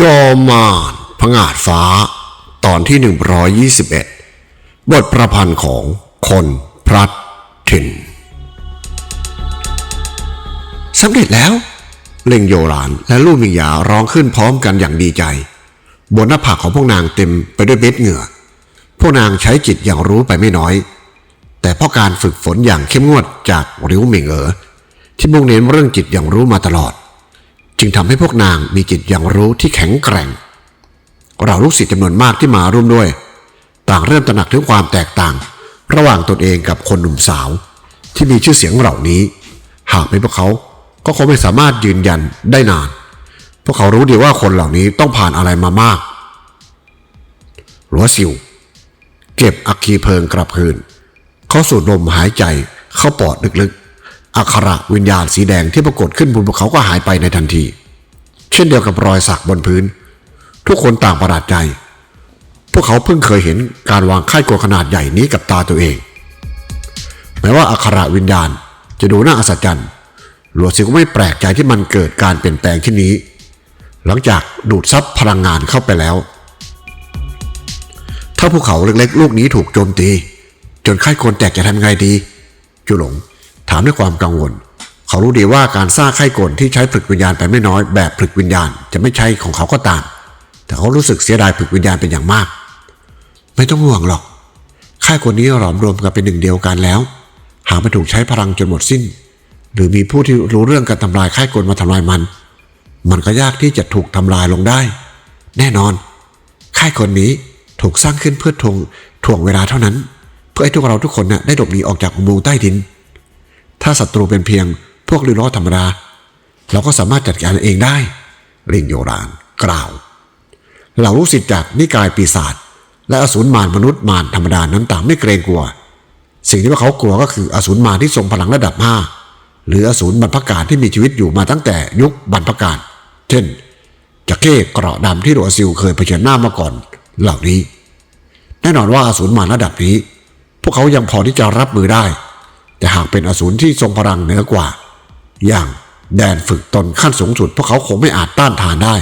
จอมารพงาดฟ้า ตอนที่ 121 บทประพันธ์ของคนพลัดถิ่นสำเร็จแล้ว เล่งโยรานและลูกมิงหยาร้องขึ้นพร้อมกันอย่างดีใจ บนหน้าผากของพวกนางเต็มไปด้วยเม็ดเหงื่อ พวกนางใช้จิตอย่างรู้ไปไม่น้อย แต่เพราะการฝึกฝนอย่างเข้มงวดจากริ้วเหมิงเอ๋อที่มุ่งเน้นเรื่องจิตอย่างรู้มาตลอด จึงทำให้พวกนางมีจิตอย่างรู้ที่แข็งแกร่ง เราลูกศิษย์จำนวนมากที่มาร่วมด้วย ต่างเริ่มตระหนักถึงความแตกต่าง ระหว่างตนเองกับคนหนุ่มสาว ที่มีชื่อเสียงเหล่านี้ หากไม่พวกเขาก็คงไม่สามารถยืนยันได้นาน พวกเขารู้ดีว่าคนเหล่านี้ต้องผ่านอะไรมามากหลัวซิว เก็บอัคคีเพลิงกลับคืน เขาสูดลมหายใจเข้าปอดลึกๆ อักขระวิญญาณสีแดงที่ปรากฏขึ้นบนภูเขาก็หายไปในทันที เช่นเดียวกับรอยสักบนพื้น ทุกคนต่างประหลาดใจ พวกเขาเพิ่งเคยเห็นการวางค่ายกลัวขนาดใหญ่นี้กับตาตัวเอง แม้ว่าอักขระวิญญาณจะดูน่าอัศจรรย์หลวงสิก็ไม่แปลกใจที่มันเกิดการเปลี่ยนแปลงที่นี้ หลังจากดูดซับพลังงานเข้าไปแล้ว ถ้าภูเขาเล็กๆ ลูกนี้ถูกโจมตี จนค่ายคนแตกจะทำไงดี จุหลง ถามด้วยความกังวล เขารู้ดีว่าการสร้างค่ายกลที่ใช้ผลึกวิญญาณไปไม่น้อยแบบผลึกวิญญาณจะไม่ใช่ของเขาก็ตาม แต่เขารู้สึกเสียดายผลึกวิญญาณเป็นอย่างมาก ไม่ต้องห่วงหรอกค่ายคนนี้หลอมรวมกันเป็นหนึ่งเดียวกันแล้ว หากไม่ถูกใช้พลังจนหมดสิ้น หรือมีผู้ที่รู้เรื่องการทำลายค่ายกลมาทำลายมัน มันก็ยากที่จะถูกทำลายลงได้ แน่นอนค่ายคนนี้ถูกสร้างขึ้นเพื่อทวงถ่วงเวลาเท่านั้น เพื่อให้พวกเราทุกคนน่ะได้หลบหนีออกจากอุโมงค์ใต้ดิน ถ้าศัตรูเป็นเพียงพวกลือล้อธรรมดา เราก็สามารถจัดการเองได้ เริงโยรานกล่าว เหล่าลูกศิษย์จากนิกายปีศาจและอสูรมารมนุษย์มารธรรมดานั้นต่างไม่เกรงกลัว สิ่งที่พวกเขากลัวก็คืออสูรมารที่ทรงพลังระดับห้าหรืออสูรบรรพกาศที่มีชีวิตอยู่มาตั้งแต่ยุคบรรพกาศเช่นจักเก้เกราะดำที่หลวซิลเคยเผชิญหน้ามาก่อน เหล่านี้ แน่นอนว่าอสูรมารระดับนี้ พวกเขายังพอที่จะรับมือได้ แต่หากเป็นอสูรที่ทรงพลังเหนือกว่า อย่างแดนฝึกตนขั้นสูงสุดพวกเขาคงไม่อาจต้านทานได้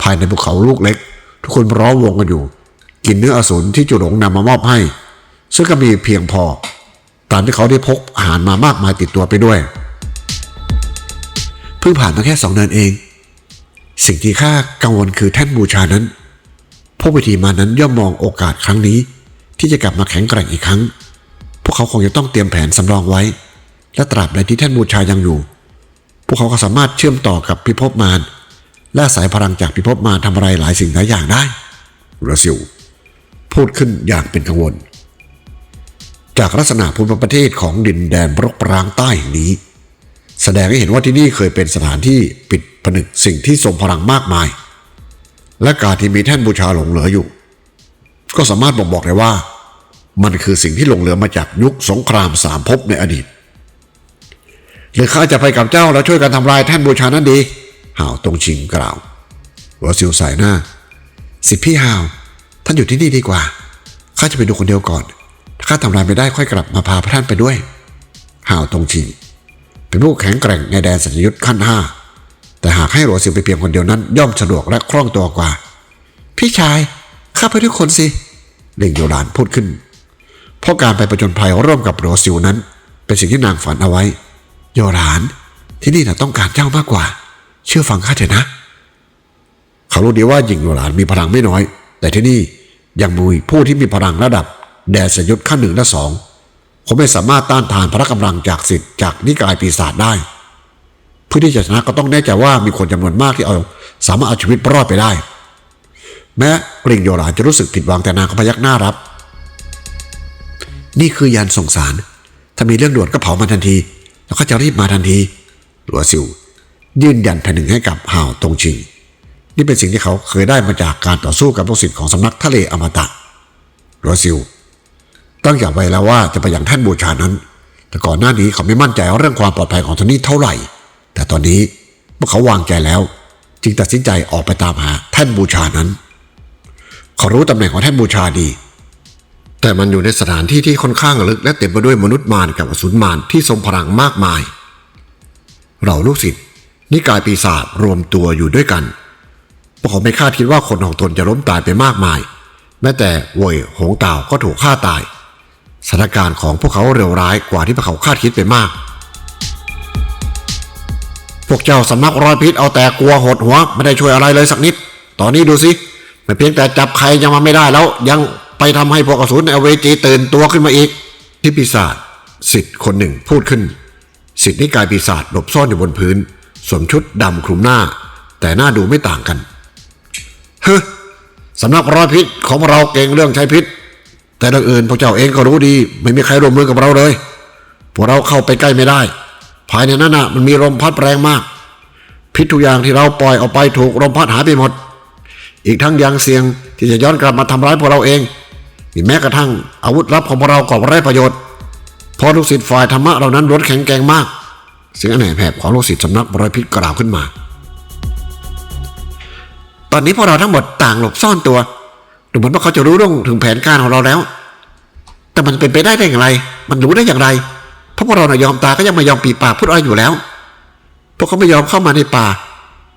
ภายในภูเขาลูกเล็ก ทุกคนร้อมวงกันอยู่ กินเนื้ออสูรที่จุหลงนำมามอบให้ ซึ่งก็มีเพียงพอ ตามที่เขาได้พกอาหารมามากมายติดตัวไปด้วย เพิ่งผ่านมาแค่สองเดือนเอง สิ่งที่ข้ากังวลคือแท่นบูชานั้นพวกวิธีมานั้นย่อมมองโอกาสครั้งนี้ ที่จะกลับมาแข็งแกร่งอีกครั้ง พวกเขาคงจะต้องเตรียมแผนสำรองไว้ และตราบใดที่แท่นบูชายังอยู่ พวกเขาก็สามารถเชื่อมต่อกับพิภพมารและสายพลังจากพิภพมารทำอะไรหลายสิ่งหลายอย่างได้รัสซิลพูดขึ้นอย่างเป็นกังวล จากลักษณะภูมิประเทศของดินแดนรกปรางใต้แห่งนี้ แสดงให้เห็นว่าที่นี่เคยเป็นสถานที่ปิดผนึกสิ่งที่ทรงพลังมากมาย และการที่มีแท่นบูชาหลงเหลืออยู่ ก็สามารถบ่งบอกได้ว่า มันคือสิ่งที่หลงเหลือมาจากยุคสงครามสามภพในอดีต หรือข้าจะไปกับเจ้าแล้วช่วยกันทำลายแท่นบูชานั้นดีห่าวตรงชิงกล่าวหัวซิวใส่หน้า สิพี่ห่าว ท่านอยู่ที่นี่ดีกว่า ข้าจะไปดูคนเดียวก่อน ถ้าข้าทำลายไม่ได้ค่อยกลับมาพาพระท่านไปด้วยห่าวตรงชิง เป็นผู้แข็งแกร่งในแดนสัญญุทธ์ขั้นห้าแต่หากให้หลวงซิวไปเพียงคนเดียวนั้น ย่อมสะดวกและคล่องตัวกว่า พี่ชาย ข้าไปด้วยคนสิเล่งโยดานพูดขึ้น เพราะการไปประจนภัยร่วมกับโรซิลนั้น เป็นสิ่งที่นางฝันเอาไว้ โยราน ที่นี่นะต้องการเจ้ามากกว่า เชื่อฟังข้าเถอะนะ เขารู้ดีว่าหญิงโยรานมีพลังไม่น้อย แต่ที่นี่ยังมีผู้ที่มีพลังระดับ แดนสยศขั้นหนึ่งและสองคงไม่สามารถต้านทานพละกำลังจากสิทธิ์จากนิกายปีศาจได้ เพื่อที่จะชนะก็ต้องแน่ใจว่ามีคนจำนวนมากที่เอาสามารถเอาชีวิตรอดไปได้ แม้กริ่งโยรานจะรู้สึกผิดหวังแต่นางก็พยักหน้ารับ นี่คือยันส่งสาร ถ้ามีเรื่องด่วนก็เผามันทันที แล้วก็จะรีบมาทันที หลัวซิวยื่นยันแผ่นหนึ่งให้กับห่าวตงชิง นี่เป็นสิ่งที่เขาเคยได้มาจากการต่อสู้กับลูกศิษย์ของสำนักทะเลอมตะหลัวซิวตั้งใจไว้แล้วว่าจะไปอยังท่านบูชานั้น แต่ก่อนหน้านี้เขาไม่มั่นใจเรื่องความปลอดภัยของท่นี่เท่าไหร่ แต่ตอนนี้เมื่อเขาวางใจแล้ว จึงตัดสินใจออกไปตามหาท่านบูชานั้น เขารู้ตำแหน่งของท่านบูชาดี แต่มันอยู่ในสถานที่ที่ค่อนข้างลึกและเต็มไปด้วยมนุษย์มารกับอสูรมารที่ทรงพลังมากมาย เราลูกศิษย์นิกายปีศาจรวมตัวอยู่ด้วยกันพวกเขาไม่คาดคิดว่าคนของตนจะล้มตายไปมากมาย แม้แต่เว่ยหงเต่าก็ถูกฆ่าตายสถานการณ์ของพวกเขาเร็วร้ายกว่าที่พวกเขาคาดคิดไปมาก พวกเจ้าสำนักรอยพิษเอาแต่กลัวหดหัวไม่ได้ช่วยอะไรเลยสักนิด ตอนนี้ดูสิไม่เพียงแต่จับใครยังมาไม่ได้แล้วยัง ทำให้พวกอสูรในอเวจีตื่นตัวขึ้นมาอีกที่ปีศาจสิทธิ์คนหนึ่งพูดขึ้น สิทธิ์นิกายปีศาจหลบซ่อนอยู่บนพื้นสวมชุดดำคลุมหน้า แต่หน้าดูไม่ต่างกันเฮ้สำนักรอยพิษของเราเก่งเรื่องใช้พิษ แต่เรื่องอื่นพวกเจ้าเองก็รู้ดี ไม่มีใครร่วมมือกับเราเลยพวกเราเข้าไปใกล้ไม่ได้ ภายในนั้นน่ะมันมีลมพัดแรงมาก พิษทุกอย่างที่เราปล่อยออกไปถูกลมพัดหายไปหมด อีกทั้งยังเสี่ยงที่จะย้อนกลับมาทำร้ายพวกเราเอง แม้กระทั่งอาวุธลับของเราก็ไร้ประโยชน์เพราะลูกศิษย์ฝ่ายธรรมะเหล่านั้นล้วนแข็งแกร่งมากเสียงอันแหบแผบของลูกศิษย์สำนักบรอยพิษกล่าวขึ้นมา ตอนนี้พวกเราทั้งหมดต่างหลบซ่อนตัวดูเหมือนว่าเขาจะรู้เรื่องถึงแผนการของเราแล้ว แต่มันเป็นไปได้ได้อย่างไร มันรู้ได้อย่างไร เพราะพวกเราน่ะยอมตาก็ยังไม่ยอมปีปากพูดอ้อยอยู่แล้ว พวกเขาไม่ยอมเข้ามาในป่า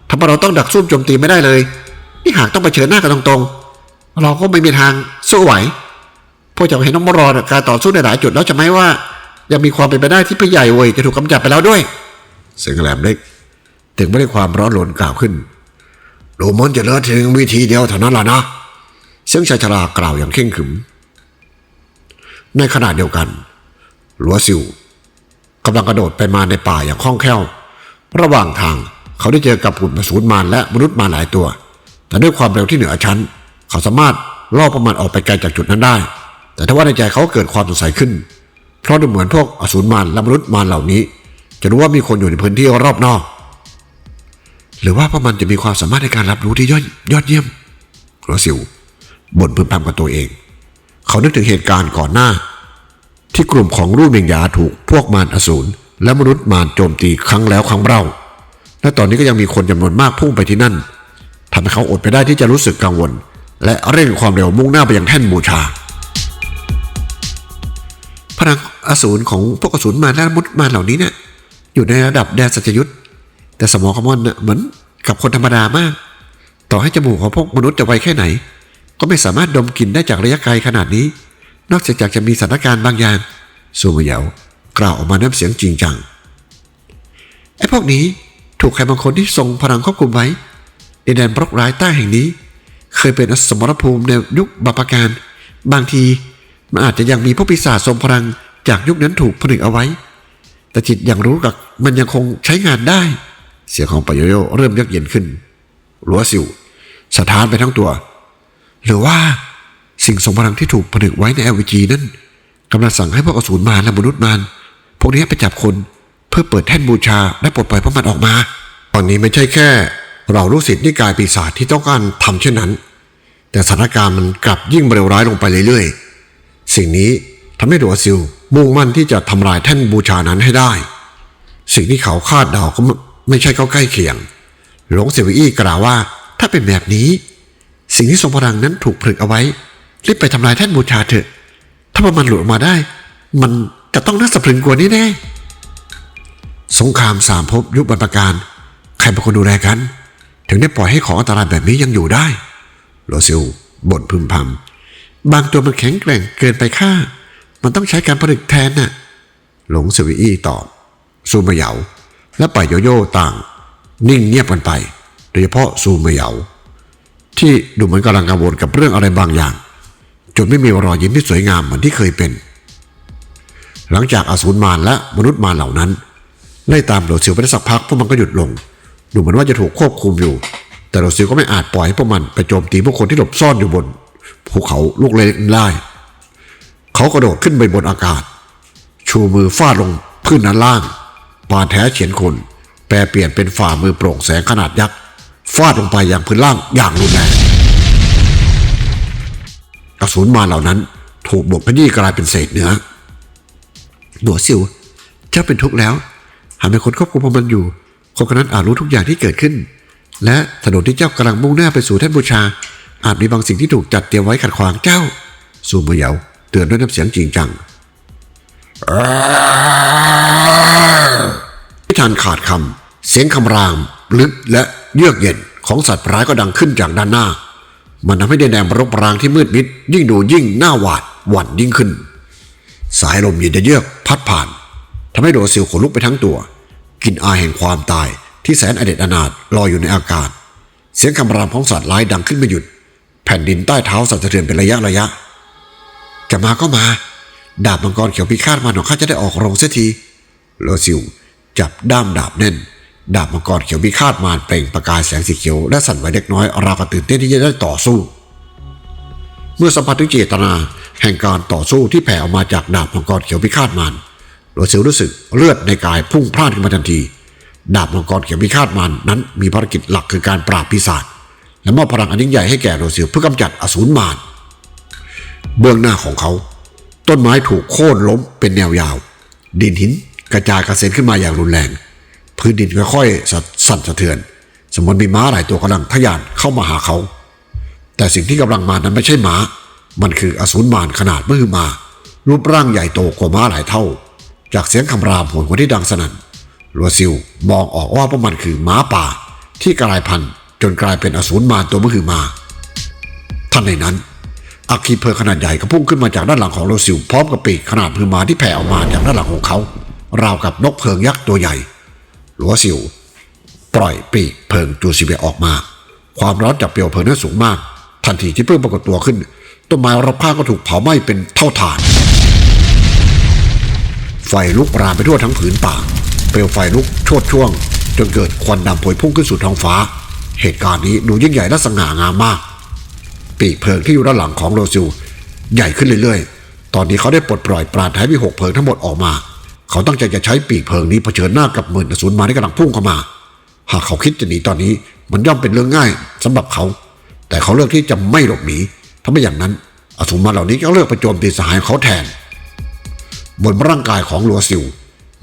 ทำให้เราต้องดักซุ่มโจมตีไม่ได้เลย นี่หากต้องไปเผชิญหน้ากันตรงๆ เราก็ไม่มีทางสู้ไหว พวกเจ้าเห็นน้องมารอการต่อสู้ในหลายจุดแล้วจะไหมว่า ยังมีความเป็นไปได้ที่พี่ใหญ่เวยจะถูกกำจัดไปแล้วด้วย เสียงแหลมเล็ก ถึงไม่ได้ความร้อนรนกล่าวขึ้นดูเหมันจะเหลือถึงวิธีเดียวเท่านั้นล่ะนะเสียงชายชรากล่าวอย่างเข่งขรึม ในขณะเดียวกันหลัวซิวกำลังกระโดดไปมาในป่าอย่างคล่องแคล่ว ระหว่างทางเขาได้เจอกับกลุ่มอสูรมารและมนุษย์มารหลายตัว แต่ด้วยความเร็วที่เหนือชั้น เขาสามารถล่อพวกมันออกไปไกลจากจุดนั้นได้ แต่ถ้าว่าในใจเขาเกิดความสงสัยขึ้น เพราะดูเหมือนพวกอสูรมารและมนุษย์มารเหล่านี้ จะรู้ว่ามีคนอยู่ในพื้นที่รอบนอก หรือว่าพวกมันจะมีความสามารถในการรับรู้ที่ยอดยอดเยี่ยมหลัวซิวบ่นพึมพำกับตัวเอง เขานึกถึงเหตุการณ์ก่อนหน้า ที่กลุ่มของรูปเมียงยาถูกพวกมารอสูรและมนุษย์มารโจมตีครั้งแล้วครั้งเล่าและตอนนี้ก็ยังมีคนจำนวนมากพุ่งไปที่นั่นทำให้เขาอดไปได้ที่จะรู้สึกกังวล และเร่งความเร็วมุ่งหน้าไปยังแท่นบูชา พลังอสูรของพวกอสูรมารและมนุษย์มารเหล่านี้เนี่ยอยู่ในระดับแดนสัจยุทธแต่สมองของมันน่ะเหมือนกับคนธรรมดามาก ต่อให้จมูกของพวกมนุษย์จะไวแค่ไหน ก็ไม่สามารถดมกลิ่นได้จากระยะไกลขนาดนี้ นอกจากจะมีสถานการณ์บางอย่างซูมาเหยากล่าวออกมาน้ำเสียงจริงจังไอ้พวกนี้ถูกใครบางคนที่ทรงพลังควบคุมไว้ในแดนบล็อกร้ายใต้แห่งนี้ เคยเป็นอสมรภูมิในยุคบาปการ บางที มันอาจจะยังมีพวกปีศาจทรงพลังจากยุคนั้นถูกผนึกเอาไว้ แต่จิตอย่างรู้กับมันยังคงใช้งานได้ เสียงของปายโยโยเริ่มเยือกเย็นขึ้นหลัวสิวสะท้านไปทั้งตัว หรือว่าสิ่งทรงพลังที่ถูกผนึกไว้ใน LVG นั้นกำลังสั่งให้พวกอสูรมารและมนุษย์มารพวกนี้ไปจับคนเพื่อเปิดแท่นบูชาและปลดปล่อยพวกมันออกมา ตอนนี้ไม่ใช่แค่ เรารู้สิทธิ์นิกายปีศาจที่ต้องการทำเช่นนั้น แต่สถานการณ์มันกลับยิ่งเลวร้ายลงไปเรื่อยๆ สิ่งนี้ทำให้ดัวซิลมุ่งมั่นที่จะทำลายแท่นบูชานั้นให้ได้ สิ่งที่เขาคาดเดาก็ไม่ไม่ใช่เขาใกล้เคียง หลงเซวีอี้กล่าวว่า ถ้าเป็นแบบนี้ สิ่งที่ทรงพลังนั้นถูกผลึกเอาไว้รีบไปทำลายแท่นบูชาเถอะ ถ้ามันหลุดออกมาได้ มันจะต้องน่าสะพรึงกว่านี้แน่สงครามสามภพยุคบรรพการ ใครเป็นคนดูแลกัน ถึงได้ปล่อยให้ของอันตรายแบบนี้ยังอยู่ได้โรซิลบ่นพึมพำ บางตัวมันแข็งแกร่งเกินไปค่า มันต้องใช้การผลึกแทนน่ะ หลงสวีอี้ตอบซูมาเหยา และป่ายโยโย่ต่าง นิ่งเงียบกันไป โดยเฉพาะซูมาเหยา ที่ดูเหมือนกำลังกังวลกับเรื่องอะไรบางอย่าง จนไม่มีรอยยิ้มที่สวยงามเหมือนที่เคยเป็น หลังจากอสูรมารและมนุษย์มารเหล่านั้นไล่ตามโรซิลไปได้สักพักพวกมันก็หยุดลง ดูเหมือนว่าจะถูกควบคุมอยู่ แต่โรซิลก็ไม่อาจปล่อยให้พวกมันไปโจมตีพวกคนที่หลบซ่อนอยู่บน ภูเขาลูกเล็กได้ เขากระโดดขึ้นไปบนอากาศ ชูมือฟาดลงพื้นด้านล่างปาแท้เฉียนคนแปลเปลี่ยนเป็นฝ่ามือโปร่งแสงขนาดยักษ์ฟาดลงไปอย่างพื้นล่างอย่างรุนแรงกระสุนมาเหล่านั้น ถูกบกขยี้กลายเป็นเศษเนื้อหนวซิวเจ้าเป็นทุกข์แล้ว หากเป็นคนควบคุมพวมันอยู่ คนคนนั้นอาจรู้ทุกอย่างที่เกิดขึ้น และถนนที่เจ้ากำลังมุ่งหน้าไปสู่แท่นบูชา อาจมีบางสิ่งที่ถูกจัดเตรียมไว้ขัดขวางเจ้าซูมเหยาเตือนด้วยน้ำเสียงจริงจังไม่ทันขาดคำเสียงคำราม ลึกและเยือกเย็นของสัตว์ร้ายก็ดังขึ้นจากด้านหน้า มันทำให้ดินแดนรกรางที่มืดมิด ยิ่งดูยิ่งหน้าหวาดหวั่นยิ่งขึ้น สายลมเย็นเยือกพัดผ่านทำให้โดซิลขนลุกไปทั้งตัวกลิ่นอายแห่งความตายที่แสนอเด็ดอนาถลอยอยู่ในอากาศ เสียงคำรามของสัตว์ร้ายดังขึ้นไม่หยุด แผ่นดินใต้เท้าสั่นสะเทือนเป็นระยะระยะจะมาก็มา ดาบมังกรเขียวพิฆาตมันของข้าจะได้ออกโรงเสียทีโลซิลจับด้ามดาบแน่น ดาบมังกรเขียวพิฆาตมารเปล่งประกายแสงสีเขียวและสั่นไหวเล็กน้อยราวกับตื่นเต้นที่จะได้ต่อสู้ เมื่อสัมผัสถึงเจตนา แห่งการต่อสู้ที่แผ่ออกมาจากดาบมังกรเขียวพิฆาตมารโลซิลรู้สึกเลือดในกายพุ่งพล่านขึ้นมาทันที ดาบมังกรเขียวพิฆาตมารนั้นมีภารกิจหลักคือการปราบปีศาจ และมอบพลังอันยิ่งใหญ่ให้แก่โลซิลเพื่อกำจัดอสูรมารเบื้องหน้าของเขา ต้นไม้ถูกโค่นล้มเป็นแนวยาว ดินหินกระจายกระเซ็นขึ้นมาอย่างรุนแรง พื้นดินค่อยๆสั่นสะเทือน สมมติมีม้าหลายตัวกำลังทะยานเข้ามาหาเขา แต่สิ่งที่กำลังมานั้นไม่ใช่ม้า มันคืออสูรมารขนาดมือมา รูปร่างใหญ่โตกว่าม้าหลายเท่า จากเสียงคำรามโหนกว่าที่ดังสนั่นลัวซิลมองออกว่าพวกมันคือม้าป่าที่กลายพันธุ์ จนกลายเป็นอสูรมารตัวมือมา ท่านในนั้นอัคคีเพลขนาดใหญ่ก็พุ่งขึ้นมาจากด้านหลังของโรซิลพร้อมกับปีกขนาดพือหมาที่แผ่ออกมาจากด้านหลังของเขา ราวกับนกเพลิงยักษ์ตัวใหญ่โรซิลปล่อยปีกเพลิงจูซิเบออกมา ความร้อนจากเปลวเพลิงนั้นสูงมาก ทันทีที่เพิ่งปรากฏตัวขึ้น ต้นไม้รอบข้างก็ถูกเผาไหม้เป็นเท่าฐาน ไฟลุกรามไปทั่วทั้งผืนป่า เปลวไฟลุกโชดช่วง จนเกิดควันดำพวยพุ่งขึ้นสู่ท้องฟ้า เหตุการณ์นี้ดูยิ่งใหญ่และสง่างามมาก ปีกเพลิงที่อยู่ด้านหลังของโรซิล ใหญ่ขึ้นเรื่อยๆ ตอนนี้เขาได้ปลดปล่อยปราณท้ายวิหกเพลิงทั้งหมดออกมา เขาตั้งใจจะใช้ปีกเพลิงนี้เผชิญหน้ากับหมื่นอสูรมาที่กำลังพุ่งเข้ามา หากเขาคิดจะหนีตอนนี้มันย่อมเป็นเรื่องง่ายสำหรับเขา แต่เขาเลือกที่จะไม่หลบหนีถ้าไม่อย่างนั้น อสูรมาเหล่านี้ก็เลือกไปโจมตีสหายของเขาแทน บนร่างกายของลัวซิล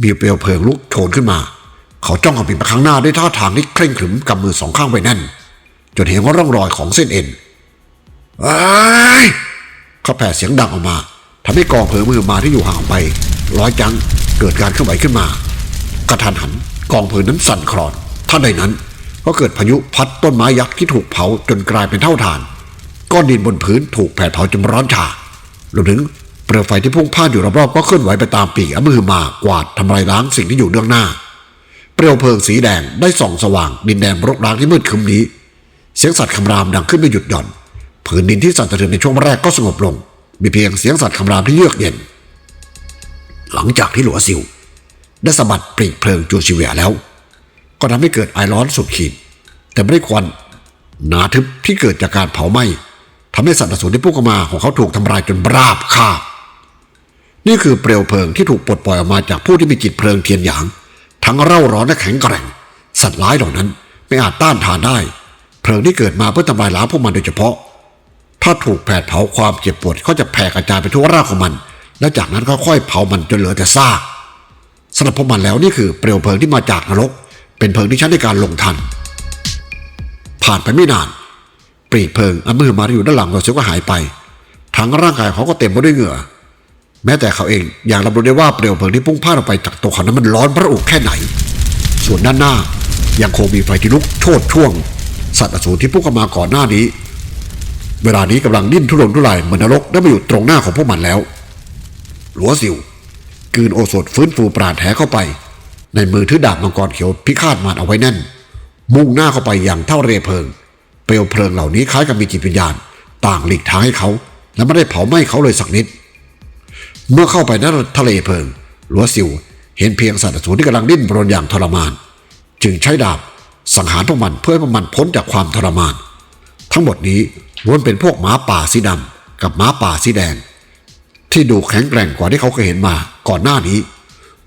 มีเปลวเพลิงลุกโชนขึ้นมา เขาจ้องเอาปีกไปข้างหน้าด้วยท่าทางที่เคร่งขรึมกำมือสองข้างไว้แน่น จนเห็นว่าร่องรอยของเส้นเอ็นเอ้ยเขาแผ่เสียงดังออกมาทำให้กองเพลิงมือมาที่อยู่ห่างไปร้อยจังเกิดการเคลื่อนไหวขึ้นมากระทันหันกองเพลิงนั้นสั่นคลอนท่านใดนั้นก็เกิดพายุพัดต้นไม้ยักษ์ที่ถูกเผาจนกลายเป็นเท่าฐาน ก้อนดินบนพื้นถูกแผดเผาจนร้อนชารวมถึงเปลวไฟที่พุ่งพ่านอยู่รอบๆก็เคลื่อนไหวไปตามปีกอมือมากวาดทำลายล้างสิ่งที่อยู่เบื้องหน้า เปลวเพลิงสีแดงได้ส่องสว่าง ดินแดนรกร้างที่มืดครึ้มนี้ เสียงสัตว์คำรามดังขึ้นไม่หยุดหย่อนผืนดินที่สั่นสะเทือนในช่วงแรกก็สงบลง มีเพียงเสียงสัตว์คำรามที่เยือกเย็น หลังจากที่หลัวซิว ได้สะบัดปลีกเพลิงจูชิเวียแล้ว ก็ทำให้เกิดไอร้อนสุดขีด แต่ไม่ได้ควันหนาทึบที่เกิดจากการเผาไหม้ทำให้สัตว์อสูรที่พุ่งเข้ามาของเขาถูกทำลายจนราบคาบนี่คือเปลวเพลิงที่ถูกปลดปล่อยออกมาจากผู้ที่มีจิตเพลิงเทียนหยาง ทั้งเร่าร้อนและแข็งแกร่ง สัตว์ร้ายเหล่านั้นไม่อาจต้านทานได้ เพลิงที่เกิดมาเพื่อทำลายล้างพวกมันโดยเฉพาะ ถ้าถูกแผดเผาความเจ็บปวดก็จะแผ่กระจายไปทั่วรากของมัน และจากนั้นก็ค่อยเผามันจนเหลือแต่ซากสำหรับพวกมันแล้วนี่คือเปลวเพลิงที่มาจากนรก เป็นเพลิงที่ใช้ในการลงทัน ผ่านไปไม่นานปลีกเพลิงอันมือมาอยู่ด้านหลังเราเสียก็หายไป ทั้งร่างกายเขาก็เต็มไปด้วยเหงื่อ แม้แต่เขาเองอยังรับรู้ได้ว่าเปลวเพลิงที่พุ่งพ่านออกไปจากตัวเขานั้นมันร้อนพระอุแค่ไหน ส่วนด้านหน้ายังคงมีไฟที่ลุกโชดช่วง สัตว์อสูรที่พุ่งเข้ามาก่อนหน้านี้ เวลานี้กำลังดิ้นทุรนทุรายเหมือนนรกได้มาอยู่ตรงหน้าของพวกมันแล้ว หลัวสิวกืนโอสถฟื้นฟูปราดแผลเข้าไป ในมือถือดาบมังกรเขียวพิฆาตมารเอาไว้แน่น มุ่งหน้าเข้าไปอย่างเท่าเรเพลิง เปลวเพลิงเหล่านี้คล้ายกับมีจิตวิญญาณ ต่างหลีกทางให้เขา และไม่ได้เผาไหม้เขาเลยสักนิด เมื่อเข้าไปในทะเลเพลิงหลัวซิวเห็นเพียงสัตว์สูรที่กำลังดิ้นรนอย่างทรมาน จึงใช้ดาบสังหารพวกมันเพื่อให้พวกมันพ้นจากความทรมาน ทั้งหมดนี้ล้วนเป็นพวกหมาป่าสีดำกับหมาป่าสีแดง ที่ดูแข็งแกร่งกว่าที่เขาเคยเห็นมาก่อนหน้านี้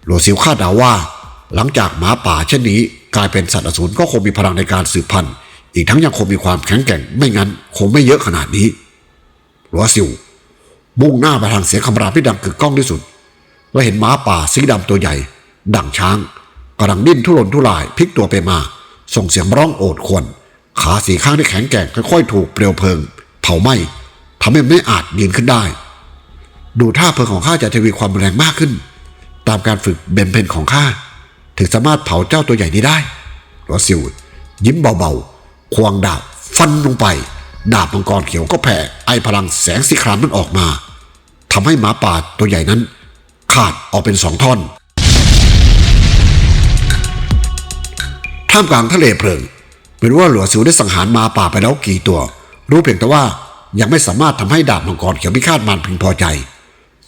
หลวซิวคาดเดาว่า หลังจากหมาป่าเช่นนี้กลายเป็นสัตว์อสูรก็คงมีพลังในการสืบพันธุ์ อีกทั้งยังคงมีความแข็งแกร่ง ไม่งั้นคงไม่เยอะขนาดนี้หลวซิว มุ่งหน้าไปทางเสียงคำรามที่ดังกึกก้องที่สุด และเห็นหม้าป่าสีดำตัวใหญ่ ดังช้างกำลังดิ้นทุรนทุรายพลิกตัวไปมา ส่งเสียงร้องโอดควญขาสีข้างที่แข็งแกร่งค่อยๆถูกเปลวเพลิง เผาไหม้ทำให้ไม่อาจยืนขึ้นได้ ดูท่าเพลิงของข้าจะทวีความแรงมากขึ้น ตามการฝึกเบนเพนของข้าถึงสามารถเผาเจ้าตัวใหญ่นี้ได้รอซิวยิ้มเบาๆ ควงดาบฟันลงไป ดาบมังกรเขียวก็แผ่ไอพลังแสงสีครามนั้นออกมา ทำให้หมาป่าตัวใหญ่นั้น ขาดออกเป็นสองท่อน ท่ามกลางทะเลเพลิงไม่รู้ว่าหลวงสิวได้สังหารหมาป่าไปแล้วกี่ตัว รู้เพียงแต่ว่ายังไม่สามารถทำให้ดาบมังกรเขียวพิฆาตมารพึงพอใจ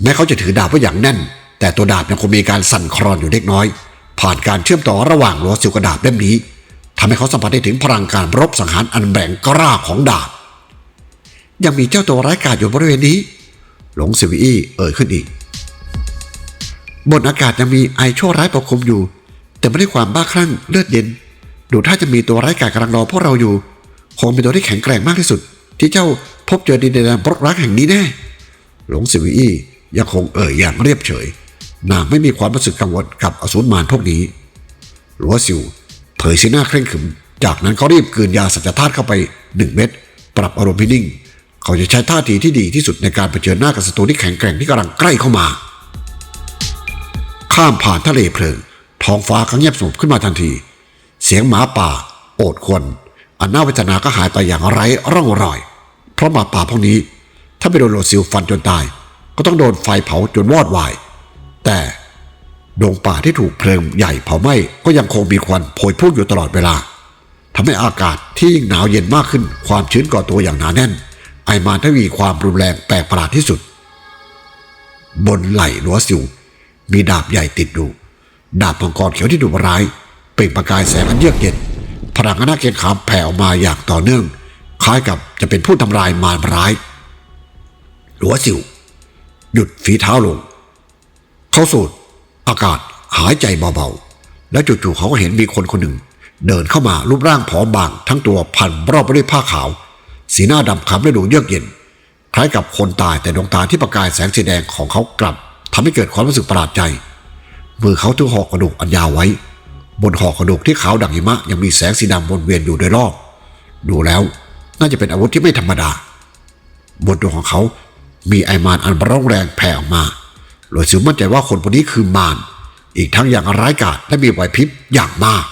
แม้เขาจะถือดาบไว้อย่างแน่น แต่ตัวดาบยังคงมีการสั่นคลอนอยู่เล็กน้อย ผ่านการเชื่อมต่อระหว่างหลวงสิวกับดาบเล่มนี้ทำให้เขาสัมผัสได้ถึงพลังการรบสังหารอันแบ่งกล้าของดาบยังมีเจ้าตัวร้ายกาจอยู่บริเวณนี้ หลงสิวอี้เอ่ยขึ้นอีก บนอากาศยังมีไอชั่วร้ายปกคลุมอยู่ แต่ไม่ได้ความบ้าคลั่งเลือดเย็น ดูถ้าจะมีตัวร้ายกาจกำลังรอพวกเราอยู่ คงเป็นตัวที่แข็งแกร่งมากที่สุด ที่เจ้าพบเจอดินแดนปรกรักแห่งนี้แน่ หลงสิวอี้ยังคงเอ่ยอย่างเรียบเฉย นางไม่มีความรู้สึกกังวลกับอสูรมารพวกนี้หลัวสิวเผยสีหน้าเคร่งขรึม จากนั้นเขารีบกืนยาสัจธาตุเข้าไปหนึ่งเม็ดปรับอารมณ์ให้นิ่ง เขาจะใช้ท่าทีที่ดีที่สุดในการเผชิญหน้ากับศัตรูที่แข็งแกร่งที่กำลังใกล้เข้ามา ข้ามผ่านทะเลเพลิง ท้องฟ้าก็เงียบสงบขึ้นมาทันที เสียงหมาป่า โอดควรอันน่าเวทนาก็หายไปอย่างไร้ร่องรอย เพราะหมาป่าพวกนี้ ถ้าไปโดนโลซิลฟันจนตาย ก็ต้องโดนไฟเผาจนวอดวาย แต่ดงป่าที่ถูกเพลิงใหญ่เผาไหม้ก็ยังคงมีควันโพยพุ่งอยู่ตลอดเวลาทำให้อากาศที่ยิ่งหนาวเย็นมากขึ้นความชื้นก่อตัวอย่างหนาแน่น ไอมาทวีความรุนแรงแปลกประหลาดที่สุด บนไหล่หลัวสิว มีดาบใหญ่ติดอยู่ ดาบมังกรเขียวที่ดุร้าย เปล่งประกายแสงอันเยือกเย็นพลังอนาเกณฑ์ขามแผ่ออกมาอย่างต่อเนื่อง คล้ายกับจะเป็นผู้ทำลายมารร้าย หลัวสิว หยุดฝีเท้าลง เขาสูดอากาศหายใจเบาๆ แล้วจู่ๆเขาก็เห็นมีคนคนหนึ่ง เดินเข้ามารูปร่างผอมบาง ทั้งตัวพันรอบไปด้วยผ้าขาว สีหน้าดำคล้ำและดูเยือกเย็น คล้ายกับคนตายแต่ดวงตาที่ประกายแสงสีแดงของเขากลับทำให้เกิดความรู้สึกประหลาดใจ มือเขาถือหอกกระดูกอันยาวไว้ บนหอกกระดูกที่ขาวดังหิมะยังมีแสงสีดำวนเวียนอยู่โดยรอบ ดูแล้วน่าจะเป็นอาวุธที่ไม่ธรรมดา บนตัวของเขา มีไอมานอันร้องแรงแผ่ออกมาหลวงสิวมั่นใจว่าคนคนนี้คือมารอีกทั้งอย่างร้ายกาจและมีไหวพริบอย่างมาก